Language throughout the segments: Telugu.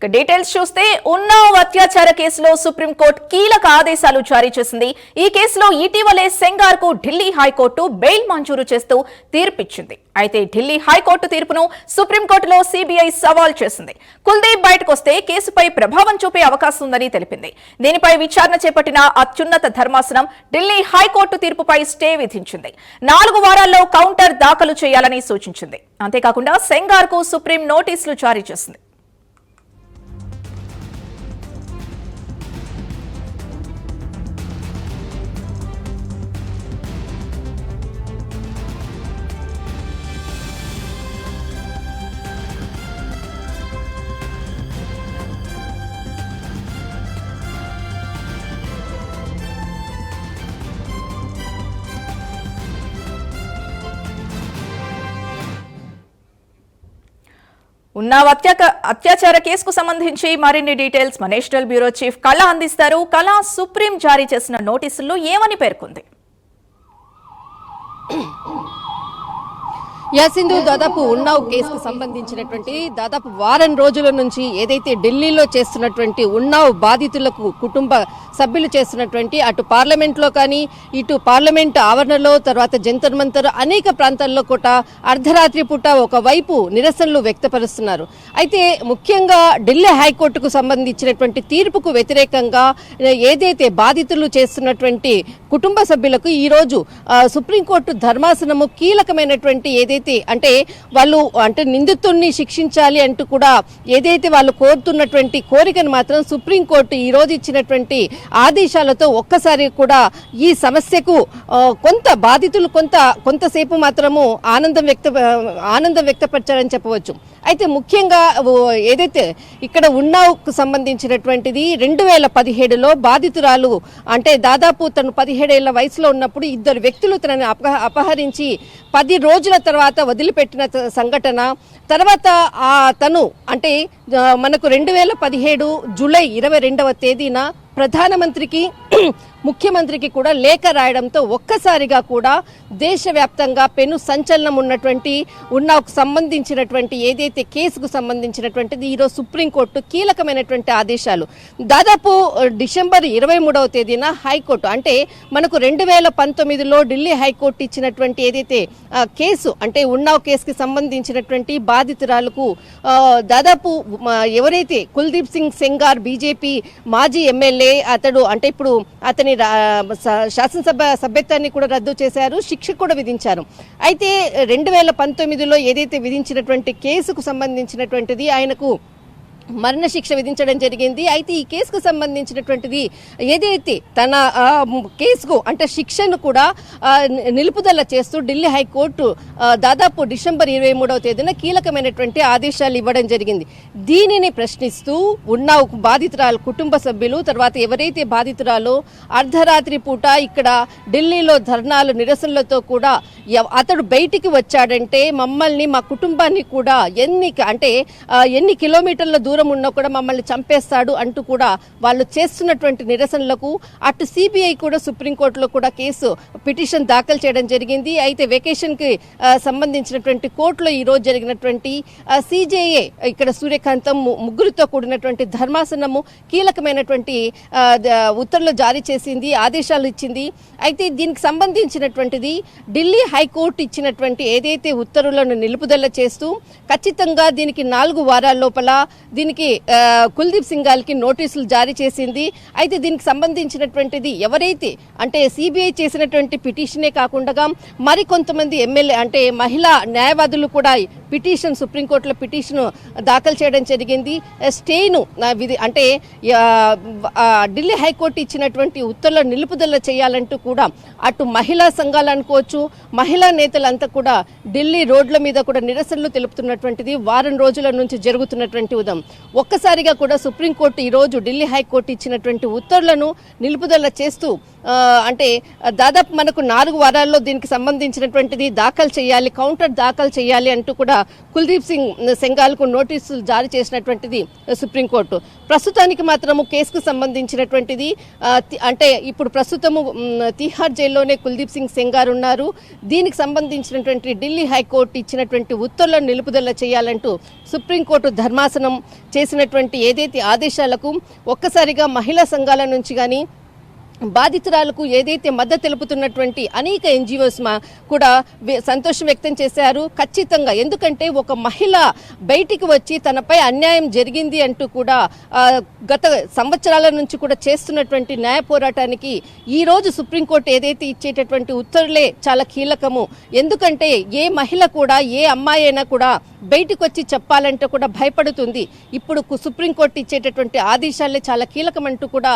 ఇక డీటెయిల్స్ చూస్తే ఉన్నావ్ అత్యాచార కేసులో సుప్రీంకోర్టు కీలక ఆదేశాలు జారీ చేసింది. ఈ కేసులో ఇటీవలే సెంగార్కు ఢిల్లీ హైకోర్టు బెయిల్ మంజూరు చేస్తూ తీర్పిచ్చింది. అయితే ఢిల్లీ హైకోర్టు తీర్పును సుప్రీంకోర్టులో సిబిఐ సవాల్ చేసింది. కుల్దీప్ బయటకొస్తే కేసుపై ప్రభావం చూపే అవకాశం ఉందని తెలిపింది. దీనిపై విచారణ చేపట్టిన అత్యున్నత ధర్మాసనం ఢిల్లీ హైకోర్టు తీర్పుపై స్టే విధించింది. నాలుగు వారాల్లో కౌంటర్ దాఖలు చేయాలని సూచించింది. అంతేకాకుండా సెంగార్కు సుప్రీం నోటీసులు జారీ చేసింది. ఉన్న అత్యాచార కేసుకు సంబంధించి మరిన్ని డీటెయిల్స్ మా బ్యూరో చీఫ్ కళ అందిస్తారు. కళ సుప్రీం జారీ చేసిన నోటీసుల్లో ఏమని పేర్కొంది? యాసింధు దాదాపు ఉన్నావ్ కేసుకు సంబంధించినటువంటి దాదాపు వారం రోజుల నుంచి ఏదైతే ఢిల్లీలో చేస్తున్నటువంటి ఉన్నావ్ బాధితులకు కుటుంబ సభ్యులు చేస్తున్నటువంటి అటు పార్లమెంట్లో కానీ ఇటు పార్లమెంట్ ఆవరణలో తర్వాత జంతర్ మంతర్ అనేక ప్రాంతాల్లో కూడా అర్ధరాత్రి పూట ఒకవైపు నిరసనలు వ్యక్తపరుస్తున్నారు. అయితే ముఖ్యంగా ఢిల్లీ హైకోర్టుకు సంబంధించినటువంటి తీర్పుకు వ్యతిరేకంగా ఏదైతే బాధితులు చేస్తున్నటువంటి కుటుంబ సభ్యులకు ఈ రోజు సుప్రీంకోర్టు ధర్మాసనము కీలకమైనటువంటి ఏదైతే అంటే వాళ్ళు అంటే నిందితుడిని శిక్షించాలి అంటూ కూడా ఏదైతే వాళ్ళు కోరుతున్నటువంటి కోరికను మాత్రం సుప్రీంకోర్టు ఈరోజు ఇచ్చినటువంటి ఆదేశాలతో ఒక్కసారి కూడా ఈ సమస్యకు కొంత బాధితులు కొంత కొంతసేపు మాత్రము ఆనందం వ్యక్త ఆనందం వ్యక్తపరిచారని చెప్పవచ్చు. అయితే ముఖ్యంగా ఓ ఏదైతే ఇక్కడ ఉన్నావుకు సంబంధించినటువంటిది రెండు వేల పదిహేడులో బాధితురాలు అంటే దాదాపు తను పదిహేడేళ్ళ వయసులో ఉన్నప్పుడు ఇద్దరు వ్యక్తులు తనని అపహ అపహరించి పది రోజుల తర్వాత వదిలిపెట్టిన సంఘటన. తర్వాత ఆ తను అంటే మనకు రెండు వేల పదిహేడు జూలై ఇరవై రెండవ తేదీన ప్రధానమంత్రికి ముఖ్యమంత్రికి కూడా లేఖ రాయడంతో ఒక్కసారిగా కూడా దేశవ్యాప్తంగా పెను సంచలనం ఉన్నటువంటి ఉన్నాకు సంబంధించినటువంటి ఏదైతే కేసుకు సంబంధించినటువంటిది ఈరోజు సుప్రీంకోర్టు కీలకమైనటువంటి ఆదేశాలు. దాదాపు డిసెంబర్ ఇరవై మూడవ తేదీన హైకోర్టు అంటే మనకు రెండు వేల పంతొమ్మిదిలో ఢిల్లీ హైకోర్టు ఇచ్చినటువంటి ఏదైతే కేసు అంటే ఉన్నావ్ కేసుకి సంబంధించినటువంటి బాధితురాలకు దాదాపు ఎవరైతే కుల్దీప్ సింగ్ సెంగార్ బీజేపీ మాజీ ఎమ్మెల్యే అతడు అంటే ఇప్పుడు అతని శాసనసభ సభ్యత్వాన్ని కూడా రద్దు చేశారు శిక్ష కూడా విధించారు. అయితే రెండు వేల పంతొమ్మిదిలో ఏదైతే విధించినటువంటి కేసుకు సంబంధించినటువంటిది ఆయనకు మరణశిక్ష విధించడం జరిగింది. అయితే ఈ కేసుకు సంబంధించినటువంటిది ఏదైతే తన కేసుకు అంటే శిక్షను కూడా నిలుపుదల చేస్తూ ఢిల్లీ హైకోర్టు దాదాపు డిసెంబర్ ఇరవై మూడవ తేదీన కీలకమైనటువంటి ఆదేశాలు ఇవ్వడం జరిగింది. దీనిని ప్రశ్నిస్తూ ఉన్న బాధితురాలు కుటుంబ సభ్యులు తర్వాత ఎవరైతే బాధితురాలో అర్ధరాత్రి పూట ఇక్కడ ఢిల్లీలో ధర్నాలు నిరసనలతో కూడా అతడు బయటికి వచ్చాడంటే మమ్మల్ని మా కుటుంబాన్ని కూడా ఎన్ని అంటే ఎన్ని కిలోమీటర్ల దూరం ఉన్నా కూడా మమ్మల్ని చంపేస్తాడు అంటూ కూడా వాళ్ళు చేస్తున్నటువంటి నిరసనలకు అటు సిబిఐ కూడా సుప్రీంకోర్టులో కూడా కేసు పిటిషన్ దాఖలు చేయడం జరిగింది. అయితే వెకేషన్కి సంబంధించినటువంటి కోర్టులో ఈ రోజు జరిగినటువంటి సిజేఏ ఇక్కడ సూర్యకాంతం ముగ్గురితో కూడినటువంటి ధర్మాసనము కీలకమైనటువంటి ఉత్తర్వులు జారీ చేసింది ఆదేశాలు ఇచ్చింది. అయితే దీనికి సంబంధించినటువంటిది ఢిల్లీ హైకోర్టు ఇచ్చినటువంటి ఏదైతే ఉత్తర్వులను నిలుపుదల చేస్తూ ఖచ్చితంగా దీనికి నాలుగు వారాల లోపల దీనికి కుల్దీప్ సింగాల్కి నోటీసులు జారీ చేసింది. అయితే దీనికి సంబంధించినటువంటిది ఎవరైతే అంటే సిబిఐ చేసినటువంటి పిటిషనే కాకుండా మరి కొంతమంది ఎమ్మెల్యే అంటే మహిళా న్యాయవాదులు కూడా పిటిషన్ సుప్రీంకోర్టులో పిటిషన్ దాఖలు చేయడం జరిగింది. స్టేను విధి అంటే ఢిల్లీ హైకోర్టు ఇచ్చినటువంటి ఉత్తర్వుల నిలుపుదల చేయాలంటూ కూడా అటు మహిళా సంఘాలు అనుకోవచ్చు మహిళా నేతలంతా కూడా ఢిల్లీ రోడ్ల మీద కూడా నిరసనలు తెలుపుతున్నటువంటిది వారం రోజుల నుంచి జరుగుతున్నటువంటి ఉదయం ఒక్కసారిగా కూడా సుప్రీంకోర్టు ఈ రోజు ఢిల్లీ హైకోర్టు ఇచ్చినటువంటి ఉత్తర్వులను నిలుపుదల చేస్తూ అంటే దాదాపు మనకు నాలుగు వారాల్లో దీనికి సంబంధించినటువంటిది దాఖలు చేయాలి కౌంటర్ దాఖలు చేయాలి అంటూ కూడా కూడా కుల్దీప్ సింగ్ సెంగాల్కు నోటీసులు జారీ చేసినటువంటిది సుప్రీంకోర్టు. ప్రస్తుతానికి మాత్రము కేసుకు సంబంధించినటువంటిది అంటే ఇప్పుడు ప్రస్తుతము తిహార్ జైల్లోనే కుల్దీప్ సింగ్ సెంగార్ ఉన్నారు. దీనికి సంబంధించినటువంటి ఢిల్లీ హైకోర్టు ఇచ్చినటువంటి ఉత్తర్వులను నిలుపుదల చేయాలంటూ సుప్రీంకోర్టు ధర్మాసనం చేసినటువంటి ఏదైతే ఆదేశాలకు ఒక్కసారిగా మహిళా సంఘాల నుంచి కానీ బాధితురాలకు ఏదైతే మద్దతు తెలుపుతున్నటువంటి అనేక ఎన్జిఓస్ మా కూడా సంతోషం వ్యక్తం చేశారు. ఖచ్చితంగా ఎందుకంటే ఒక మహిళ బయటికి వచ్చి తనపై అన్యాయం జరిగింది అంటూ కూడా గత సంవత్సరాల నుంచి కూడా చేస్తున్నటువంటి న్యాయ పోరాటానికి ఈ రోజు సుప్రీంకోర్టు ఏదైతే ఇచ్చేటటువంటి ఉత్తర్వులే చాలా కీలకము. ఎందుకంటే ఏ మహిళ కూడా ఏ అమ్మాయి అయినా కూడా బయటకు వచ్చి చెప్పాలంటే కూడా భయపడుతుంది. ఇప్పుడు సుప్రీంకోర్టు ఇచ్చేటటువంటి ఆదేశాలే చాలా కీలకం అంటూ కూడా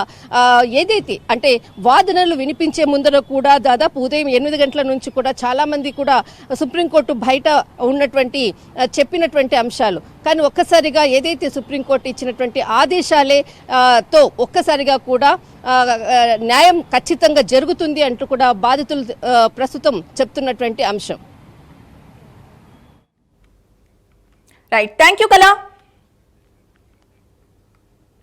ఏదైతే అంటే వాదనలు వినిపించే ముందర కూడా దాదాపు ఉదయం ఎనిమిది గంటల నుంచి కూడా చాలా మంది కూడా సుప్రీంకోర్టు బయట ఉన్నటువంటి చెప్పినటువంటి అంశాలు. కానీ ఒక్కసారిగా ఏదైతే సుప్రీంకోర్టు ఇచ్చినటువంటి ఆదేశాలే తో ఒక్కసారిగా కూడా న్యాయం ఖచ్చితంగా జరుగుతుంది అంటూ కూడా బాధితులు ప్రస్తుతం చెప్తున్నటువంటి అంశం. రైట్ థ్యాంక్ యూ కళా